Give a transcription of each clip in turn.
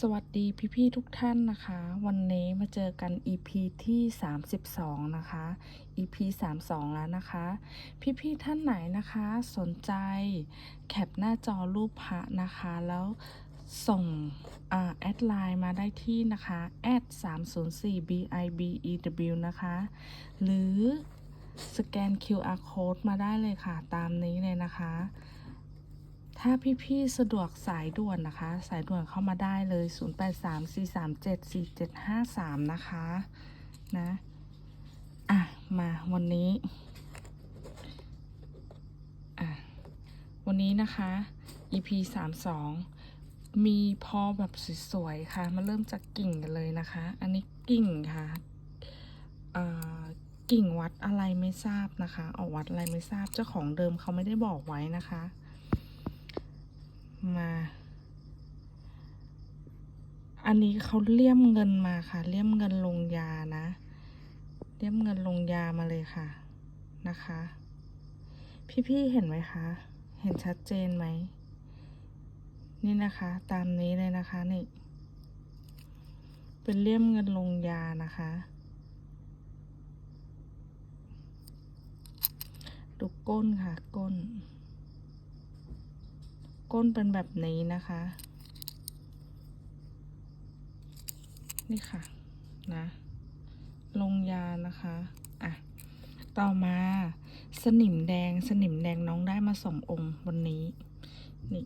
สวัสดีพี่ๆทุกท่านนะคะ วันนี้มาเจอกัน EP ที่ 32 นะคะ EP 32 แล้วนะคะ พี่ๆท่านไหนนะคะสนใจแคปหน้าจอรูปพระนะคะ แล้วส่งอแอดไลน์มาได้ที่นะคะแอด304 bibew นะคะ หรือสแกน QR code มาได้เลยค่ะ ตามนี้เลยนะคะ ถ้าพี่ๆสะดวกสายด่วนนะคะ สายด่วนเข้ามาได้เลย 0834374753 นะคะนะอะ มาวันนี้อะวันนี้นะคะ EP 32 มีพอแบบสวยๆ ค่ะ มาเริ่มจากกิ่งกันเลยนะคะ อันนี้กิ่งค่ะเอ่อกิ่งวัดอะไรไม่ทราบนะคะเอาวัดอะไรไม่ทราบ เจ้าของเดิมเขาไม่ได้บอกไว้นะคะ มา อันนี้เขาเลี่ยมเงินมาค่ะ เลี่ยมเงินลงยานะ เลี่ยมเงินลงยามาเลยค่ะนะคะ พี่ๆเห็นไหมคะ เห็นชัดเจนไหม นี่นะคะ ตามนี้เลยนะคะนี่ เป็นเลี่ยมเงินลงยานะคะดูก้นค่ะก้น ก้นเป็นแบบนี้นะคะ นี่ค่ะนะ ลงยานะคะอะต่อมาสนิมแดงสนิมแดงน้องได้มาสององค์วันนี้นี่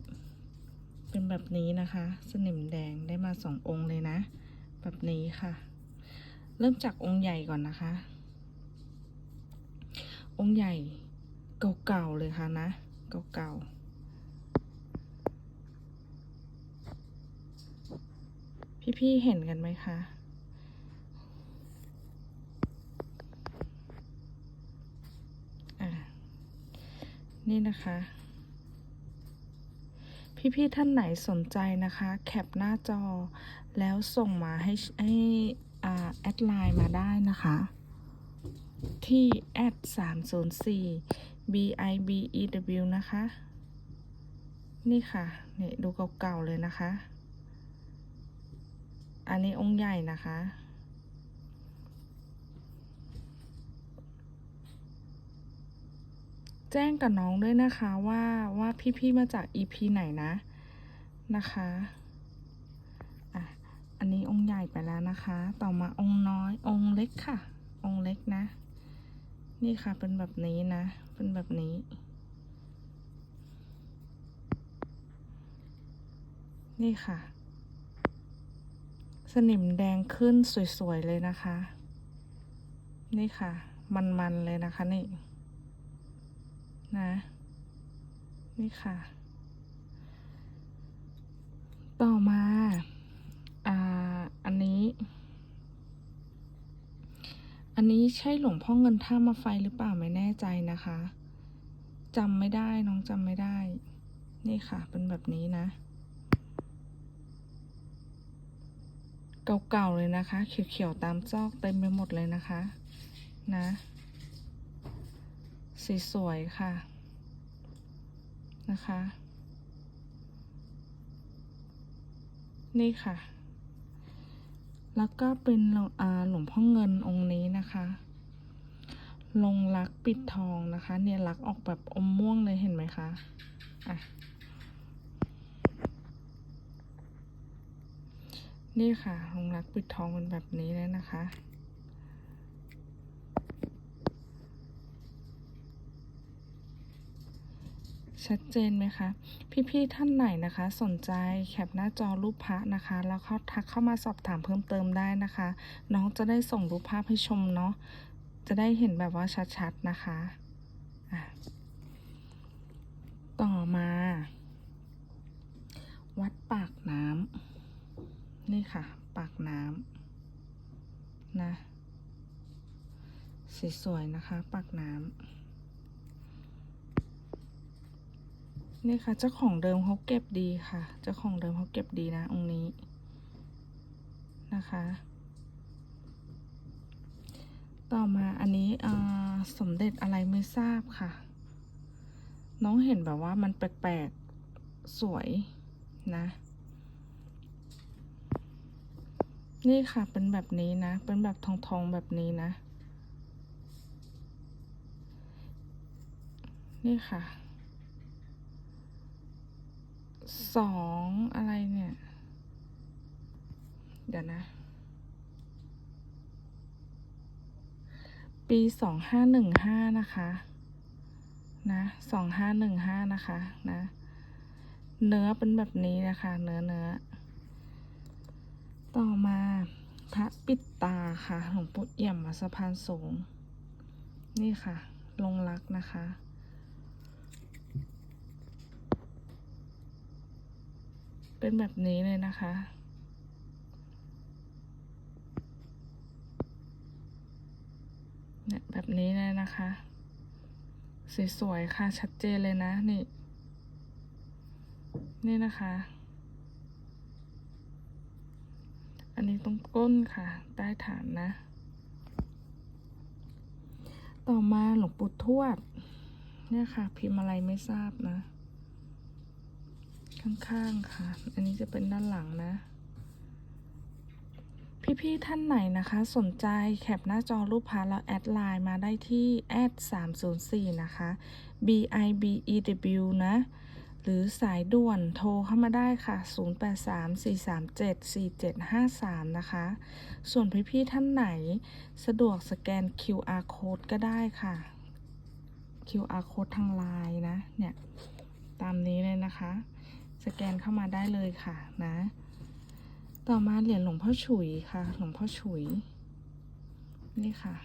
เป็นแบบนี้นะคะ สนิมแดงได้มาสององค์เลยนะ แบบนี้ค่ะ เริ่มจากองค์ใหญ่ก่อนนะคะ องค์ใหญ่เก่าๆเลยค่ะนะ เก่าๆ พี่ๆเห็นกันไหมคะนี่นะคะ พี่ๆท่านไหนสนใจนะคะ แคปหน้าจอแล้วส่งมาให้ให้อแอดไลน์มาได้นะคะ ที่แอด304 bibew นะคะ นี่ค่ะ เนี่ยดูเก่าๆเลยนะคะ อันนี้องค์ใหญ่นะคะ แจ้งกับน้องด้วยนะคะว่าว่าพี่ๆมาจาก EP ไหนนะนะคะอะอันนี้องค์ใหญ่ไปแล้วนะคะ ต่อมาองค์น้อยองค์เล็กค่ะ องค์เล็กนะ นี่ค่ะเป็นแบบนี้นะ เป็นแบบนี้นี่ค่ะ สนิมแดงขึ้นสวย ๆ เลยนะคะ นี่ค่ะ มัน ๆ เลยนะคะนี่ นะ นี่ค่ะ ต่อมา อ่า อันนี้ อันนี้ใช่หลวงพ่อเงินท่ามาไฟหรือเปล่าไม่แน่ใจนะคะจำไม่ได้น้องจำไม่ได้ นี่ค่ะ เป็นแบบนี้นะ เก่าๆเลยนะคะ เขียวๆตามซอกเต็มไปหมดเลยนะคะ นะ สีสวยค่ะ นะคะ นี่ค่ะ แล้วก็เป็นหลวงอาหลวงพ่อเงินองค์นี้นะคะลงรักปิดทองนะคะ เนี่ยรักออกแบบอมม่วงเลยเห็นไหมคะ อะ นี่ค่ะลงรักปิดทองเป็นแบบนี้เลยนะคะ ชัดเจนไหมคะ พี่ๆท่านไหนนะคะ สนใจแคปหน้าจอรูปพระนะคะ แล้วเขาทักเข้ามาสอบถามเพิ่มเติมได้นะคะ น้องจะได้ส่งรูปภาพให้ชมเนาะจะได้เห็นแบบว่าชัดๆนะคะะต่อมา วัดปากน้ำ นี่ค่ะ ปากน้ำนะสวยๆนะคะ ปากน้ำนี่ค่ะ เจ้าของเดิมเขาเก็บดีค่ะ เจ้าของเดิมเขาเก็บดีนะ องค์นี้นะคะ ต่อมาอันนี้สมเด็จอะไรไม่ทราบค่ะ น้องเห็นแบบว่ามันแปลกๆ สวยนะ นี่ค่ะเป็นแบบนี้นะ เป็นแบบทองทองๆแบบนี้นะ นี่ค่ะ สองอะไรเนี่ย เดี๋ยวนะ ปีสองห้าหนึ่งห้านะคะ นะสองห้าหนึ่งห้านะคะ นะ เนื้อเป็นแบบนี้นะคะ เนื้อเนื้อ ต่อมาพระปิดตาค่ะ หลวงปู่เอี่ยมสะพานสูง นี่ค่ะ ลงรักนะคะ เป็นแบบนี้เลยนะคะเนี่ยแบบนี้เลยนะคะ สวยๆค่ะชัดเจนเลยนะนี่ นี่นะคะ อันนี้ตรงก้นค่ะ ใต้ฐานนะ ต่อมาหลวงปู่ทวด เนี่ยค่ะ พิมพ์อะไรไม่ทราบนะ ข้างๆค่ะ อันนี้จะเป็นด้านหลังนะ พี่ๆท่านไหนนะคะ สนใจแคปหน้าจอรูปพาแล้วแอดไลน์มาได้ที่แอด304 นะคะ b i b e w นะ หรือสายด่วนโทรเข้ามาได้ค่ะ 0834374753 นะคะ ส่วนพี่ๆท่านไหนสะดวกสแกน QR code ก็ได้ค่ะ QR code ทางไลน์นะ เนี่ย ตามนี้เลยนะคะ สแกนเข้ามาได้เลยค่ะนะ ต่อมาเหรียญหลวงพ่อฉุยค่ะ หลวงพ่อฉุย นี่ค่ะ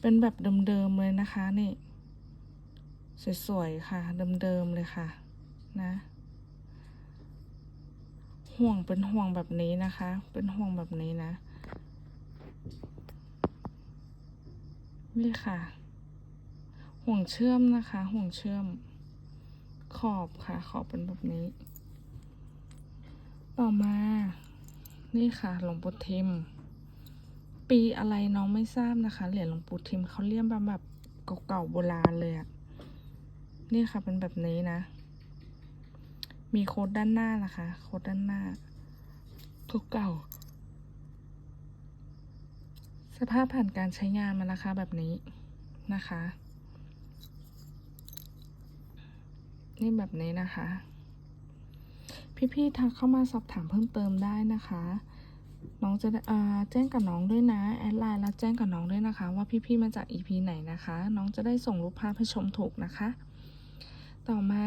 เป็นแบบเดิมๆเลยนะคะนี่ สวยๆค่ะ เดิมๆเลยค่ะ นะ ห่วงเป็นห่วงแบบนี้นะคะ เป็นห่วงแบบนี้นะ นี่ค่ะ ห่วงเชื่อมนะคะ ห่วงเชื่อม ขอบค่ะ ขอบเป็นแบบนี้ ต่อมา นี่ค่ะหลวงปู่ทิม ปีอะไรน้องไม่ทราบนะคะ เหรียญหลวงปู่ทิมเขาเลี่ยมแบบแบบเก่าๆโบราณเลยอะ นี่ค่ะเป็นแบบนี้นะ มีโค้ดด้านหน้านะคะ โค้ดด้านหน้าเก่าสภาพผ่านการใช้งานมานะคะแบบนี้นะคะ นี่แบบนี้นะคะ พี่ๆทักเข้ามาสอบถามเพิ่มเติมได้นะคะน้องจะแจ้งกับน้องด้วยนะ แอดไลน์แล้วแจ้งกับน้องด้วยนะคะ ว่าพี่ๆมาจาก EP ไหนนะคะ น้องจะได้ส่งรูปภาพให้ชมถูกนะคะ ต่อมา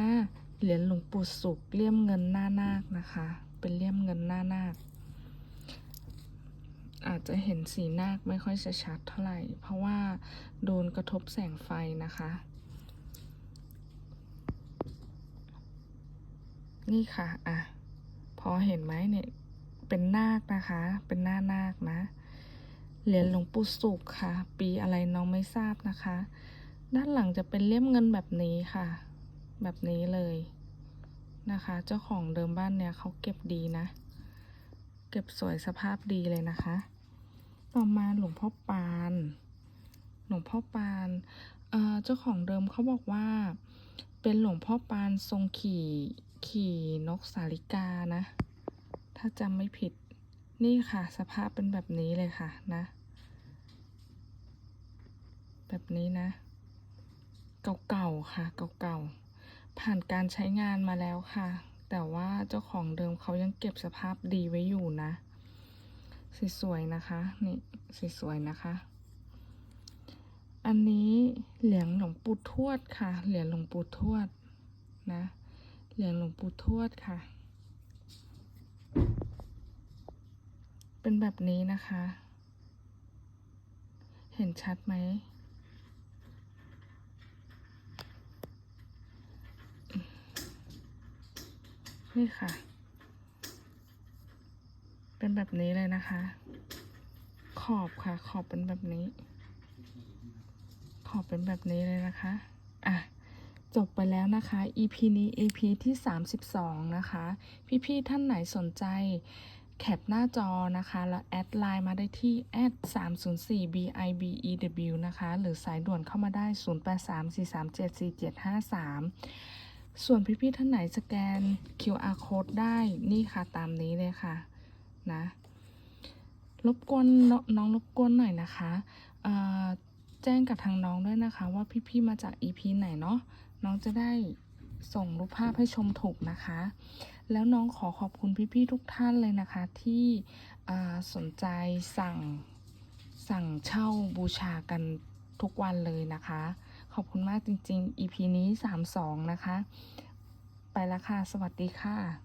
เหรียญหลวงปู่สุกเลี่ยมเงินหน้านาคนะคะ เป็นเลี่ยมเงินหน้านาค อาจจะเห็นสีนาคไม่ค่อยจะชัดเท่าไหร่ เพราะว่าโดนกระทบแสงไฟนะคะ นี่ค่ะ อะ พอเห็นไหมเนี่ย เป็นนาคนะคะ เป็นหน้านาคนะ เหรียญหลวงปู่สุขค่ะ ปีอะไรน้องไม่ทราบนะคะ ด้านหลังจะเป็นเล่มเงินแบบนี้ค่ะ แบบนี้เลยนะคะ เจ้าของเดิมบ้านเนี่ยเขาเก็บดีนะ เก็บสวยสภาพดีเลยนะคะ ต่อมาหลวงพ่อปาน หลวงพ่อปานเอ่อเจ้าของเดิมเขาบอกว่า เป็นหลวงพ่อปานทรงขี่ขี่นกสาลิกานะ ถ้าจำไม่ผิดนี่ค่ะ สภาพเป็นแบบนี้เลยค่ะนะ แบบนี้นะ เก่าๆค่ะเก่าๆ ผ่านการใช้งานมาแล้วค่ะ แต่ว่าเจ้าของเดิมเขายังเก็บสภาพดีไว้อยู่นะ สวยๆนะคะ นี่สวยๆนะคะ อันนี้เหรียญหลวงปู่ทวดค่ะ เหรียญหลวงปู่ทวดนะ เหรียญหลวงปู่ทวดค่ะ เป็นแบบนี้นะคะ เห็นชัดไหม นี่ค่ะ เป็นแบบนี้เลยนะคะ ขอบค่ะ ขอบเป็นแบบนี้ ขอบเป็นแบบนี้เลยนะคะ อะ จบไปแล้วนะคะ EP นี้ EP ที่ 32 นะคะ พี่ๆท่านไหนสนใจแคปหน้าจอนะคะ แล้วแอดไลน์มาได้ที่ แอด304 bibew นะคะ หรือสายด่วนเข้ามาได้ 0834374753 ส่วนพี่ๆท่านไหนสแกน QR code ได้นี่ค่ะตามนี้เลยค่ะนะรบกวนน้องรบกวนหน่อยนะคะแจ้งกับทางน้องด้วยนะคะ ว่าพี่ๆมาจาก EP ไหนเนาะน้องจะได้ส่งรูปภาพให้ชมถูกนะคะ แล้วน้องขอขอบคุณพี่ๆทุกท่านเลยนะคะ ที่สนใจสั่งสั่งเช่าบูชากันทุกวันเลยนะคะ ขอบคุณมากจริง ๆ EP นี้ 32 นะคะ ไปละค่ะ สวัสดีค่ะ